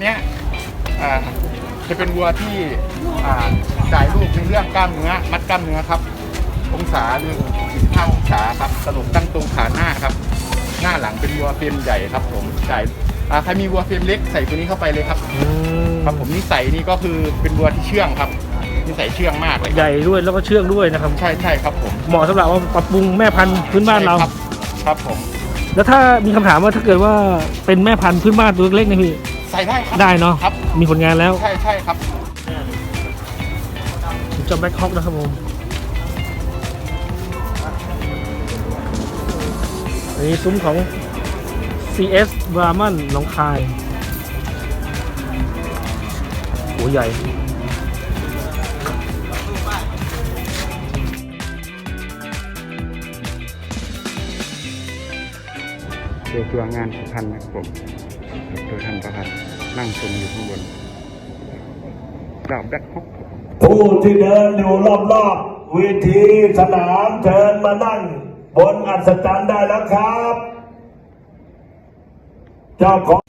เนี้ยอ่าจะเป็นวัวที่อ่าจ่ายลูกในเรื่องกล้ามเนื้อ มัดกล้ามเนื้อครับ องศาหนึ่งสิบห้าองศาครับสรุปตั้งตรงขาหน้าครับ หน้าหลังเป็นวัวเฟรมใหญ่ครับ ผมจ่ายอ่าใครมีวัวเฟรมเล็กใส่ตัวนี้เข้าไปเลยครับอืมครับผมนิสัยนี่ก็คือเป็นวัวที่เชื่องครับนิสัยเชื่องมากเลยครับใหญ่ด้วยแล้วก็เชื่องด้วยนะครับใช่ใช่ครับผมเหมาะสำหรับว่าปรับปรุงแม่พันธุ์พื้นบ้านเราใช่ครับ ครับผม แล้วถ้ามีคำถามว่าถ้าเกิดว่าเป็นแม่พันธุ์พื้นบ้านตัวเล็กๆเนะพี่ ใส่ได้ครับ ได้เนาะครับ มีผลงานแล้วใช่ใช่ครับ ผมจะแบ็คฮอกนะครับผมอันนี้ซุ้มของ CS บรามันหนองคายโหใหญ่เดี๋ยวตัวงานสุพรรณนะครับผมตัวท่านประพันธ์ นั่งชมอยู่ข้างบนดาวแบ็คฮอกผู้ที่เดินอยู่รอบๆเวทีสนามเชิญมานั่ง บนอัศจรรย์ได้แล้วครับ เจ้าของ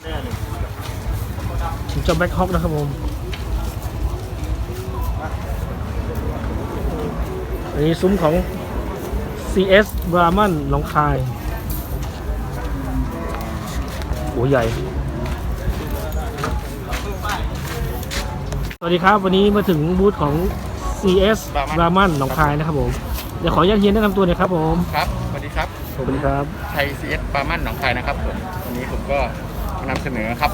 ผมจะแบ็คฮอกนะครับผมอันนี้ซุ้มของ CS บรามันหนองคายโหใหญ่ สวัสดีครับ วันนี้มาถึงบูธของ CS บรามันหนองคายนะครับผม เดี๋ยวขออนุญาตเฮียนแนะนำตัวหน่อยครับผมครับสวัสดีครับสวัสดีครับไทยซีเอสปามันหนองคายนะครับผมวันนี้ผมก็มานำเสนอครับ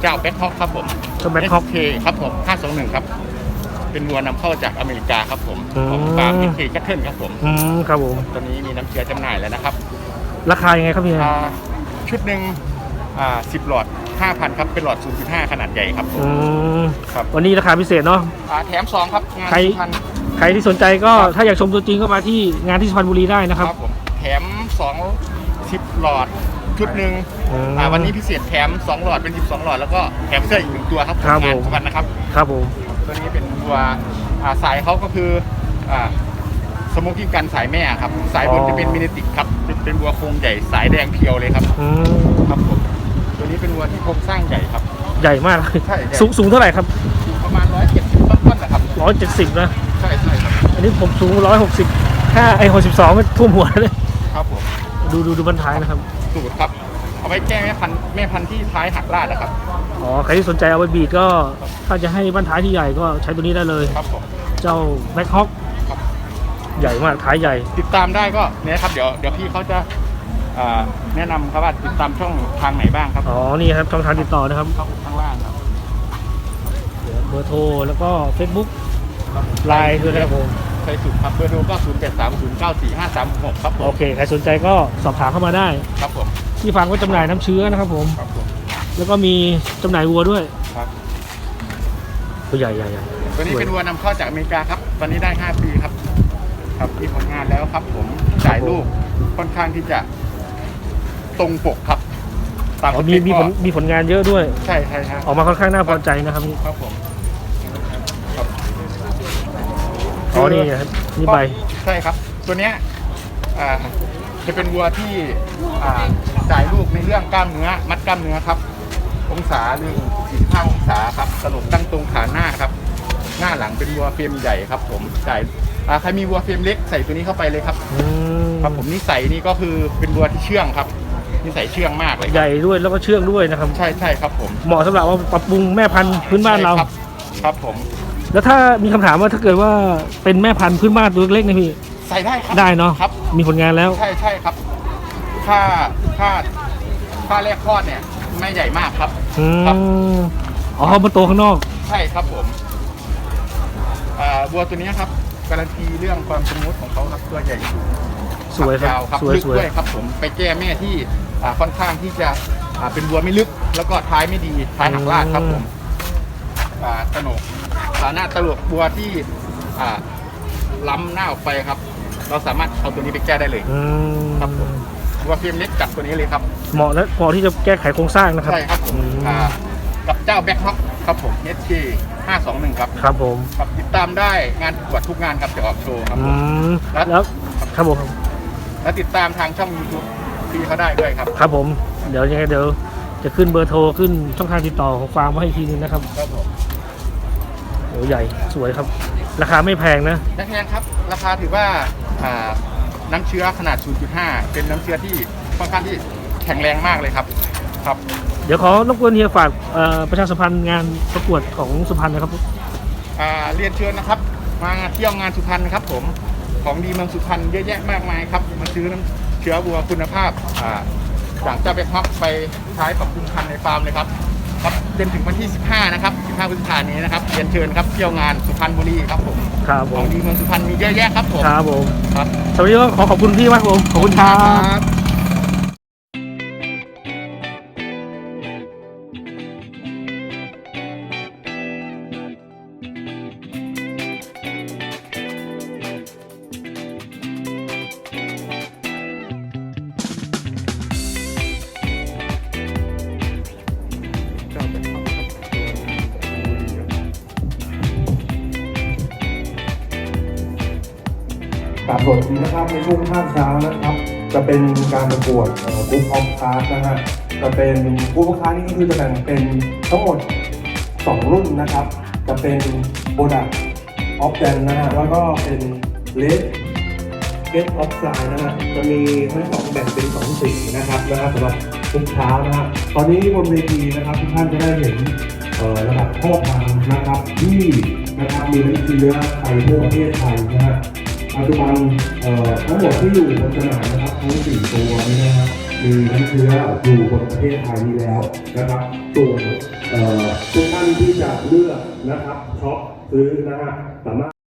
เจ้าแบ็คฮอกครับผมเจ้า Black Hawk เคครับผม521ครับ เป็นวัวนำเข้าจากอเมริกาครับผมอืมของฟาร์มเคแคทเทิลครับผมอืมครับผมตอนนี้มีน้ำเชื้อจำหน่ายแล้วนะครับ ราคายังไงครับเฮียอ่าชุดหนึ่งอ่า10หลอด 5,000ครับเป็นหลอด 0.5 ขนาดใหญ่ครับผมอืมครับ วันนี้ราคาพิเศษเนาะ อ่าแถม2ครับงานใคร สุพรรณ ใครที่สนใจก็ถ้าอยากชมตัวจริงก็มาที่งานที่สุพรรณบุรีได้นะครับผมแถม2 10หลอดชุดหนึ่งอืมอ่าวันนี้พิเศษแถม 2 หลอดเป็น 12 หลอดแล้วก็แถมเสื้ออีกหนึ่งตัวครับครับงานผมสุพรรณนะครับ ครับผม ตัวนี้เป็นตัวอ่าสายเขาก็คืออ่าสโมกิ้งกันสายแม่ครับ สายบนจะเป็นมินิติกครับเป็นเป็นวัวโครงใหญ่สายแดงเพียวเลยครับ อืมครับผมตัว นี้เป็นวัวที่โครงสร้างใหญ่ครับ ใหญ่มากเลยใช่ใหญ่ สูงสูงเท่าไหร่ครับอยู่ประมาณ 170 ต้นๆนะครับร้อยเจ็ดสิบนะ ใช่ใช่ครับอันนี้ผมสูงร้อยหกสิบห้าไอหกสิบสองท่วมหัวเลย ครับผมดูดูดูบรรท้ายนะครับ สูตรครับ เอาไว้แก้แม่พันธุ์แม่พันธุ์ที่ท้ายหักลาดนะครับอ๋อ ใครที่สนใจเอาไปบีดก็ ถ้าจะให้บรรท้ายที่ใหญ่ก็ใช้ตัวนี้ได้เลย ครับผม เจ้าแบ็คฮอกครับ ใหญ่มากท้ายใหญ่ ติดตามได้ก็เนี่ยครับเดี๋ยวเดี๋ยวพี่เขาจะ อ่าแนะนำครับว่าติดตามช่องทางไหนบ้างครับอ๋อนี่ครับช่องทางติดต่อนะครับเข้าข้างล่างครับเดี๋ยวเบอร์โทรแล้วก็ Facebook ไลน์ด้วยนะครับผมใช้สุดครับเบอร์โทรก็0 8 3 0 9 4 5 3 6ครับผโอมเคใครสนใจก็สอบถามเข้ามาได้ ครับผมที่ฟังก็จำหน่ายน้ำเชื้อนะครับผม ครับผมแล้วก็มีจำหน่ายวัวด้วยครับตัวใหญ่ใหญ่ใหญ่ตัวนี้เป็นวัวนำเข้าจากอเมริกาครับ ตอนนี้ได้5ปีครับ ครับมีผลงานแล้วครับผมจ่ายลูกค่อนข้างที่จะ ตรงปกครับตามอ๋อสมีเปคมีผก็ลมีผลงานเยอะด้วย ใช่ใช่ครับออกมาค่อนข้างน่าพอใจนะครับนี่ครับผมครับอ๋อนี่ครับนี่ใบใช่ครับ ตัวเนี้ยอ่าจะเป็นวัวที่อ่าจ่ายลูกในเรื่องกล้ามเนื้อ มัดกล้ามเนื้อครับ องศาหนึ่งสี่ห้าองศาครับสรุปตั้งตรงขาหน้าครับ หน้าหลังเป็นวัวเฟรมใหญ่ครับ ผมจ่ายอ่าใครมีวัวเฟรมเล็กใส่ตัวนี้เข้าไปเลยครับ อืม ครับผมนิสัยนี่ก็คือเป็นวัวที่เชื่องครับ นิสัยเชื่องมากเลยครับใหญ่ด้วยแล้วก็เชื่องด้วยนะครับ ใช่ใช่ครับผมเหมาะสำหรับว่าปรับปรุงแม่พันธุ์พื้นบ้านเรา ใช่ครับครับผมแล้วถ้ามีคำถามว่าถ้าเกิดว่าเป็นแม่พันธุ์พื้นบ้านตัวเล็กๆเนะพี่ใส่ได้ครับได้เนาะครับ มีผลงานแล้ว ใช่ใช่ครับ ค่าค่าค่าแรกคลอดเนี่ย ไม่ใหญ่มากครับ อืครับ มอ๋อเขามาโตข้างนอก ใช่ครับผมอ่าวัวตัวเนี้ยครับ การันตีเรื่องความสมูทของเขาครับตัวใหญ่สูงสวยคยารับวครับสวยลึกสวยด้วยครับผมไปแก้แม่ที่ อ่าค่อนข้างที่จะอ่าเป็นวัวไม่ลึก แล้วก็ท้ายไม่ดีท้ายหักลาดครับผมอ่าตะโหนกอ่าหน้าตะลวกวัวที่อ่าล้ำหน้าออกไปครับ เราสามารถเอาตัวนี้ไปแก้ได้เลยอืมครับผมวัวเฟรมเล็กจับตัวนี้เลยครับ เหมาะและพอที่จะแก้ไขโครงสร้างนะครับ ใช่ครับผมอืม อ่ากับเจ้าแบ็คฮอกครับผม HK 521ครับครับผมครับติดตามได้งานประกวดทุกงานครับจะออกโชว์ครับอืผมมแล้วแล้วครับผม และติดตามทางช่อง YouTube พี่เขาได้ด้วยครับ ครับผม เดี๋ยวยังไงเดี๋ยวจะขึ้นเบอร์โทรขึ้นช่องทางติดต่อของฟาร์มไว้ให้อีกทีนึงนะครับครับผมโอ้ใหญ่สวยครับ ราคาไม่แพงนะนักเรียนครับ ราคาถือว่าอ่าน้ำเชื้อขนาด 0.5 เป็นน้ำเชื้อที่ค่อนข้างที่แข็งแรงมากเลยครับ ครับ เดี๋ยวขอรบกวนเฮียฝากเอ่อประชาสัมพันธ์งานประกวดของสุพรรณนะครับ อ่าเรียนเชิญนะครับ มาเที่ยวงานสุพรรณครับผม ของดีเมืองสุพรรณเยอะแยะมากมายครับ มาซื้อน้ำ เชื้อวัวคุณภาพอ่าอยากจะไปพักไปใช้ปรับปรุงพันธุ์ในฟาร์มเลยครับครับจนถึงวันที่ 15 นะครับ 15พฤษภาคมนี้นะครับเรียนเชิญครับเที่ยวงานสุพรรณบุรีครับผมครับผของมดีเมืองสุพรรณมีเยอะแยะครับผมครับผมครับสวัสดีก็ขอขอบคุณพี่มากครับผมขอบคุณครับบ กรบวัสดีนะครับในช่วงข้าเช้านะครับ จะเป็นการประกวดกรุ๊ปออฟคาร์นะฮะจะเป็นกรุ๊ปออฟคาร์นี่ก็คือจะแบ่งเป็นทั้งหมด 2 รุ่นนะครับ จะเป็นโบดักออฟแดนนะฮะแล้วก็เป็นเลสเกตออฟไลน์นะฮะจะมีทั้งสองแบ่งเป็นสองสีนะครับนะฮะสำหรับทุกเช้านะฮะตอนนี้บนเวทีนะครับทุกท่านจะได้เห็นระดับพ่อพันธุ์นะครับที่นะครับมีน้ำเชื้อไทยทั่วประเทศไทยนะฮะ ปัจจุบันทั้งหมดที่อยู่บนสนามนะครับทั้งสี่ตัวนี้นะครับมีน้ำเชื้ออยู่บนประเทศไทยนี้แล้วนะครับส่วนทุกท่านที่จะเลือกนะครับช็อปซื้อนะฮะสามารถ